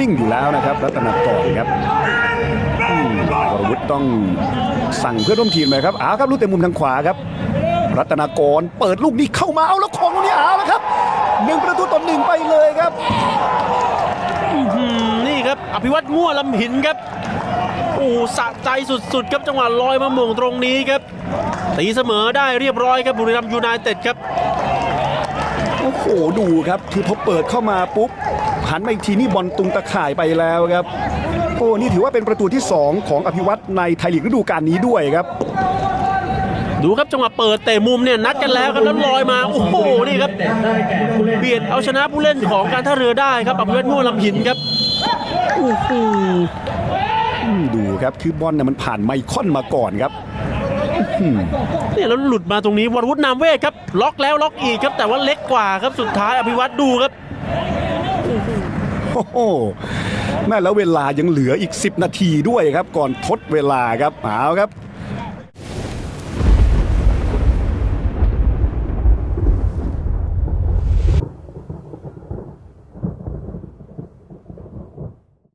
นิ่งอยู่แล้วนะครับ รัตนากรครับอืมวรวุฒิต้องสั่งเพื่อนร่วมทีมเลยครับเอาครับลูกเตะมุมทางขวาครับ รัตนากรเปิดลูกนี้เข้ามาเอาแล้วของลูกนี้เอาแล้วครับหนึ่งประตูต่อหนึ่งไปเลยครับอืมนี่ครับอภิวัตง่วลำหินครับโอ้สะใจสุดๆ ครับจังหวะลอยมาหม่งตรงนี้ครับตีเสมอได้เรียบร้อยครับบุรีรัมย์ยูไนเต็ดครับโอ้โหดูครับคือพอเปิดเข้ามาปุ๊บ หันมาอีกทีนี่บอลตุงตะข่ายไปแล้วครับ โอ้นี่ถือว่าเป็นประตูที่ 2 ของอภิวัตในไทยลีกฤดูกาลนี้ด้วยครับดูครับจังหวะเปิดเตะมุมเนี่ยนัดกันแล้วครับแล้วลอยมาโอ้โหนี่ครับเบียดเอาชนะผู้เล่นของการท่าเรือได้ครับอภิวัตง่วลำหินครับโอ้โหอืมดูครับคือบอลเนี่ยมันผ่านไมคอนมาก่อนครับเนี่ยแล้วหลุดมาตรงนี้วรวุฒินามเวทครับ ล็อกแล้วล็อกอีกครับแต่ว่าเล็กกว่าครับสุดท้ายอภิวัตดูครับ โอ้โหแม่แล้วเวลายังเหลืออีก 10 นาทีด้วยครับ ก่อนทดเวลาครับเอาครับ